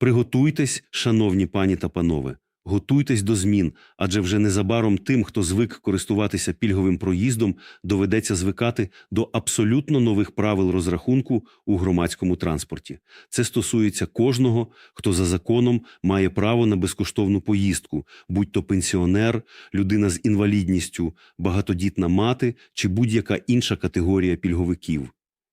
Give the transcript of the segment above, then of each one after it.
Приготуйтесь, шановні пані та панове, готуйтесь до змін, адже вже незабаром тим, хто звик користуватися пільговим проїздом, доведеться звикати до абсолютно нових правил розрахунку у громадському транспорті. Це стосується кожного, хто за законом має право на безкоштовну поїздку, будь то пенсіонер, людина з інвалідністю, багатодітна мати чи будь-яка інша категорія пільговиків.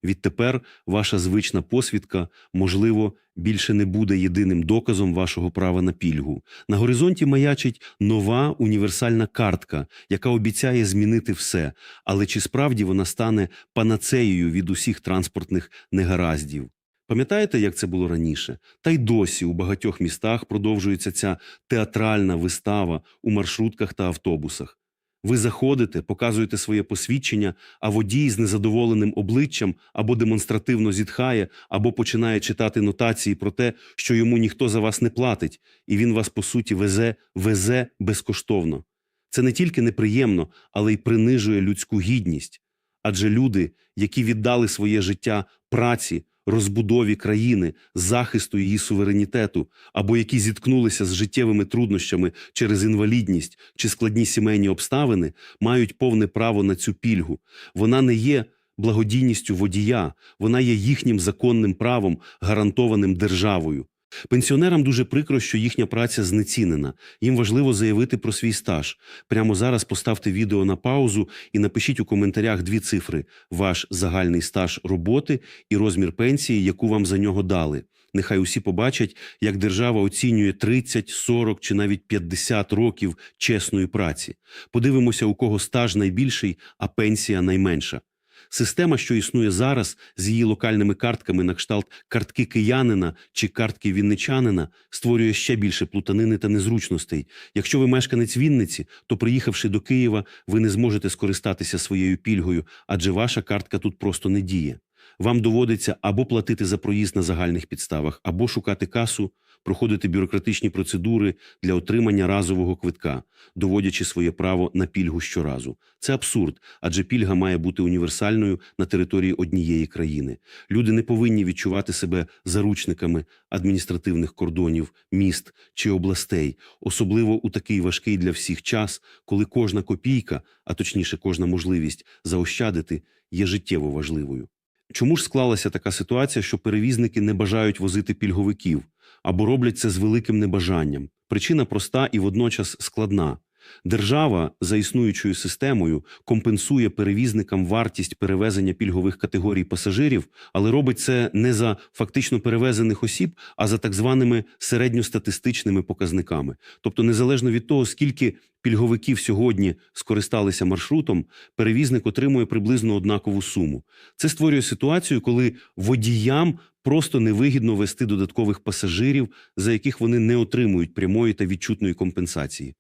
Відтепер ваша звична посвідка, можливо, більше не буде єдиним доказом вашого права на пільгу. На горизонті маячить нова універсальна картка, яка обіцяє змінити все. Але чи справді вона стане панацеєю від усіх транспортних негараздів? Пам'ятаєте, як це було раніше? Та й досі у багатьох містах продовжується ця театральна вистава у маршрутках та автобусах. Ви заходите, показуєте своє посвідчення, а водій з незадоволеним обличчям або демонстративно зітхає, або починає читати нотації про те, що йому ніхто за вас не платить, і він вас по суті везе, везе безкоштовно. Це не тільки неприємно, але й принижує людську гідність. Адже люди, які віддали своє життя праці, розбудові країни, захисту її суверенітету, або які зіткнулися з життєвими труднощами через інвалідність чи складні сімейні обставини, мають повне право на цю пільгу. Вона не є благодійністю водія, вона є їхнім законним правом, гарантованим державою. Пенсіонерам дуже прикро, що їхня праця знецінена. Їм важливо заявити про свій стаж. Прямо зараз поставте відео на паузу і напишіть у коментарях дві цифри: ваш загальний стаж роботи і розмір пенсії, яку вам за нього дали. Нехай усі побачать, як держава оцінює 30, 40 чи навіть 50 років чесної праці. Подивимося, у кого стаж найбільший, а пенсія найменша. Система, що існує зараз, з її локальними картками на кшталт картки киянина чи картки вінничанина, створює ще більше плутанини та незручностей. Якщо ви мешканець Вінниці, то приїхавши до Києва, ви не зможете скористатися своєю пільгою, адже ваша картка тут просто не діє. Вам доводиться або платити за проїзд на загальних підставах, або шукати касу, проходити бюрократичні процедури для отримання разового квитка, доводячи своє право на пільгу щоразу. Це абсурд, адже пільга має бути універсальною на території однієї країни. Люди не повинні відчувати себе заручниками адміністративних кордонів, міст чи областей, особливо у такий важкий для всіх час, коли кожна копійка, а точніше, кожна можливість заощадити, є життєво важливою. Чому ж склалася така ситуація, що перевізники не бажають возити пільговиків або роблять це з великим небажанням? Причина проста і водночас складна. Держава за існуючою системою компенсує перевізникам вартість перевезення пільгових категорій пасажирів, але робить це не за фактично перевезених осіб, а за так званими середньостатистичними показниками. Тобто, незалежно від того, скільки пільговиків сьогодні скористалися маршрутом, перевізник отримує приблизно однакову суму. Це створює ситуацію, коли водіям просто невигідно вести додаткових пасажирів, за яких вони не отримують прямої та відчутної компенсації.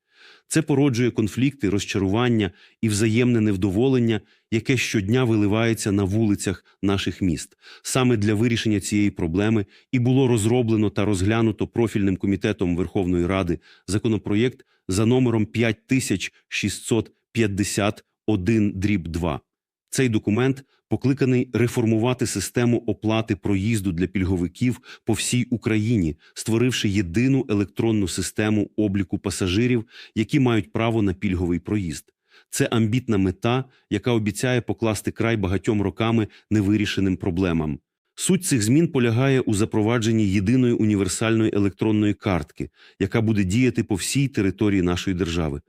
Це породжує конфлікти, розчарування і взаємне невдоволення, яке щодня виливається на вулицях наших міст. Саме для вирішення цієї проблеми і було розроблено та розглянуто профільним комітетом Верховної Ради законопроєкт за номером 5651 дріб 2. Цей документ покликаний реформувати систему оплати проїзду для пільговиків по всій Україні, створивши єдину електронну систему обліку пасажирів, які мають право на пільговий проїзд. Це амбітна мета, яка обіцяє покласти край багатьом роками невирішеним проблемам. Суть цих змін полягає у запровадженні єдиної універсальної електронної картки, яка буде діяти по всій території нашої держави.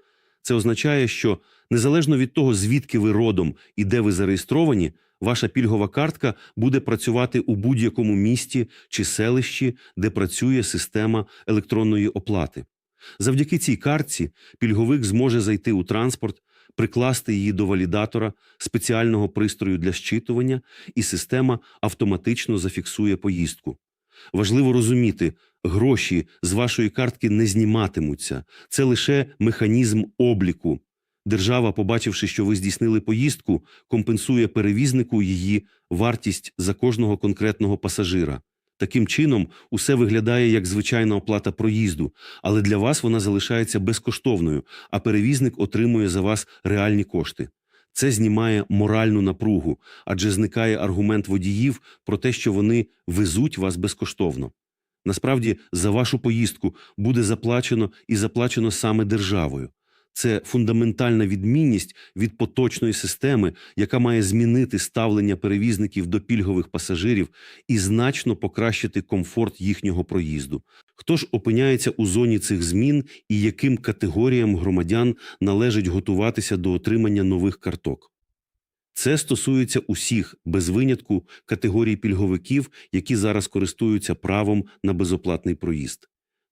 Це означає, що незалежно від того, звідки ви родом і де ви зареєстровані, ваша пільгова картка буде працювати у будь-якому місті чи селищі, де працює система електронної оплати. Завдяки цій картці пільговик зможе зайти у транспорт, прикласти її до валідатора, спеціального пристрою для щитування, і система автоматично зафіксує поїздку. Важливо розуміти, гроші з вашої картки не зніматимуться. Це лише механізм обліку. Держава, побачивши, що ви здійснили поїздку, компенсує перевізнику її вартість за кожного конкретного пасажира. Таким чином, усе виглядає як звичайна оплата проїзду, але для вас вона залишається безкоштовною, а перевізник отримує за вас реальні кошти. Це знімає моральну напругу, адже зникає аргумент водіїв про те, що вони везуть вас безкоштовно. Насправді, за вашу поїздку буде заплачено і заплачено саме державою. Це фундаментальна відмінність від поточної системи, яка має змінити ставлення перевізників до пільгових пасажирів і значно покращити комфорт їхнього проїзду. Хто ж опиняється у зоні цих змін і яким категоріям громадян належить готуватися до отримання нових карток? Це стосується усіх без винятку категорій пільговиків, які зараз користуються правом на безоплатний проїзд.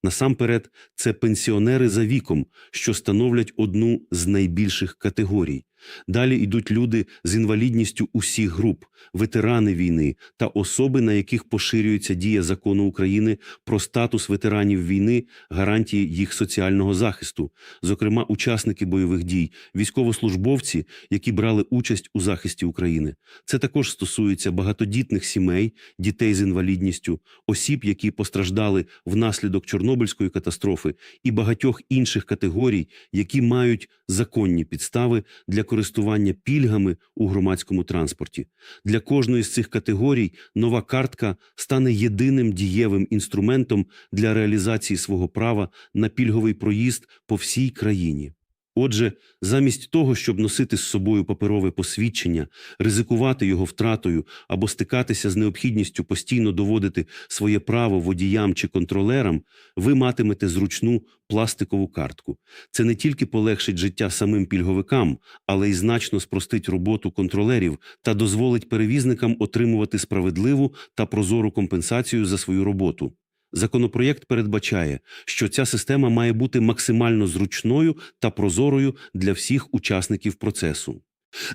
Насамперед, це пенсіонери за віком, що становлять одну з найбільших категорій. Далі йдуть люди з інвалідністю усіх груп, ветерани війни та особи, на яких поширюється дія закону України про статус ветеранів війни, гарантії їх соціального захисту, зокрема учасники бойових дій, військовослужбовці, які брали участь у захисті України. Це також стосується багатодітних сімей, дітей з інвалідністю, осіб, які постраждали внаслідок Чорнобильської катастрофи, і багатьох інших категорій, які мають законні підстави для користування пільгами у громадському транспорті. Для кожної з цих категорій нова картка стане єдиним дієвим інструментом для реалізації свого права на пільговий проїзд по всій країні. Отже, замість того, щоб носити з собою паперове посвідчення, ризикувати його втратою або стикатися з необхідністю постійно доводити своє право водіям чи контролерам, ви матимете зручну пластикову картку. Це не тільки полегшить життя самим пільговикам, але й значно спростить роботу контролерів та дозволить перевізникам отримувати справедливу та прозору компенсацію за свою роботу. Законопроєкт передбачає, що ця система має бути максимально зручною та прозорою для всіх учасників процесу.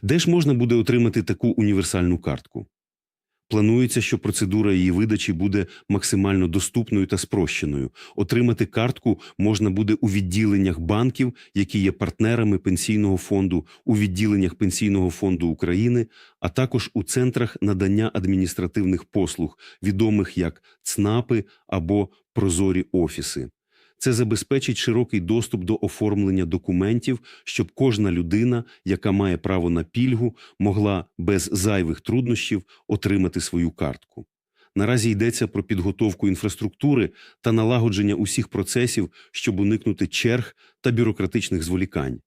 Де ж можна буде отримати таку універсальну картку? Планується, що процедура її видачі буде максимально доступною та спрощеною. Отримати картку можна буде у відділеннях банків, які є партнерами пенсійного фонду, у відділеннях Пенсійного фонду України, а також у центрах надання адміністративних послуг, відомих як ЦНАПи або прозорі офіси. Це забезпечить широкий доступ до оформлення документів, щоб кожна людина, яка має право на пільгу, могла без зайвих труднощів отримати свою картку. Наразі йдеться про підготовку інфраструктури та налагодження усіх процесів, щоб уникнути черг та бюрократичних зволікань.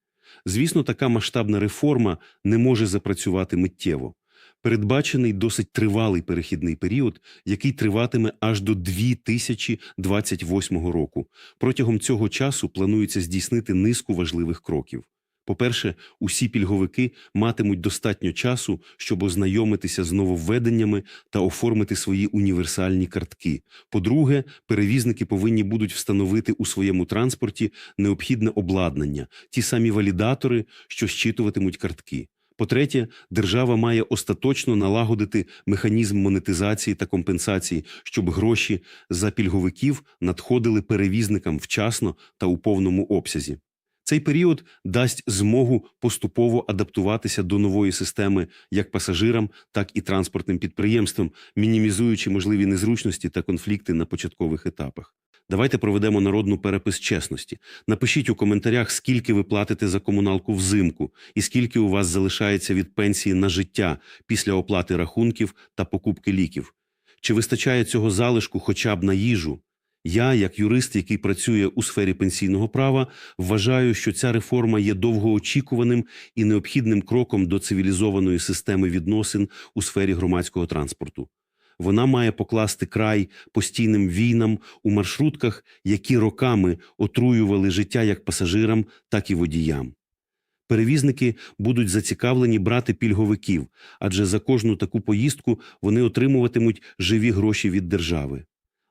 Звісно, така масштабна реформа не може запрацювати миттєво. Передбачений досить тривалий перехідний період, який триватиме аж до 2028 року. Протягом цього часу планується здійснити низку важливих кроків. По-перше, усі пільговики матимуть достатньо часу, щоб ознайомитися з нововведеннями та оформити свої універсальні картки. По-друге, перевізники повинні будуть встановити у своєму транспорті необхідне обладнання, ті самі валідатори, що щитуватимуть картки. По-третє, держава має остаточно налагодити механізм монетизації та компенсації, щоб гроші за пільговиків надходили перевізникам вчасно та у повному обсязі. Цей період дасть змогу поступово адаптуватися до нової системи як пасажирам, так і транспортним підприємствам, мінімізуючи можливі незручності та конфлікти на початкових етапах. Давайте проведемо народну перепис чесності. Напишіть у коментарях, скільки ви платите за комуналку взимку, і скільки у вас залишається від пенсії на життя після оплати рахунків та покупки ліків. Чи вистачає цього залишку хоча б на їжу? Я, як юрист, який працює у сфері пенсійного права, вважаю, що ця реформа є довгоочікуваним і необхідним кроком до цивілізованої системи відносин у сфері громадського транспорту. Вона має покласти край постійним війнам у маршрутках, які роками отруювали життя як пасажирам, так і водіям. Перевізники будуть зацікавлені брати пільговиків, адже за кожну таку поїздку вони отримуватимуть живі гроші від держави.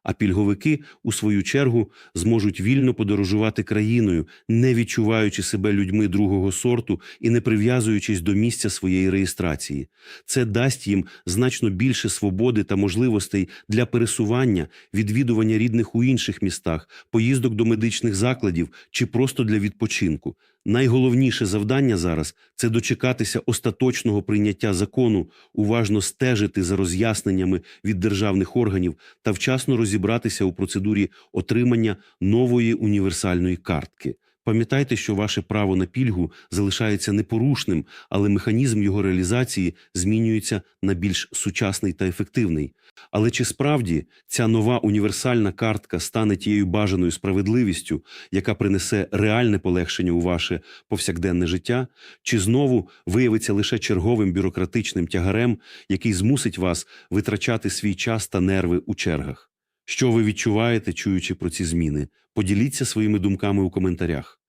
А пільговики, у свою чергу, зможуть вільно подорожувати країною, не відчуваючи себе людьми другого сорту і не прив'язуючись до місця своєї реєстрації. Це дасть їм значно більше свободи та можливостей для пересування, відвідування рідних у інших містах, поїздок до медичних закладів чи просто для відпочинку. Найголовніше завдання зараз це дочекатися остаточного прийняття закону, уважно стежити за роз'ясненнями від державних органів та вчасно розібратися у процедурі отримання нової універсальної картки. Пам'ятайте, що ваше право на пільгу залишається непорушним, але механізм його реалізації змінюється на більш сучасний та ефективний. Але чи справді ця нова універсальна картка стане тією бажаною справедливістю, яка принесе реальне полегшення у ваше повсякденне життя, чи знову виявиться лише черговим бюрократичним тягарем, який змусить вас витрачати свій час та нерви у чергах? Що ви відчуваєте, чуючи про ці зміни? Поділіться своїми думками у коментарях.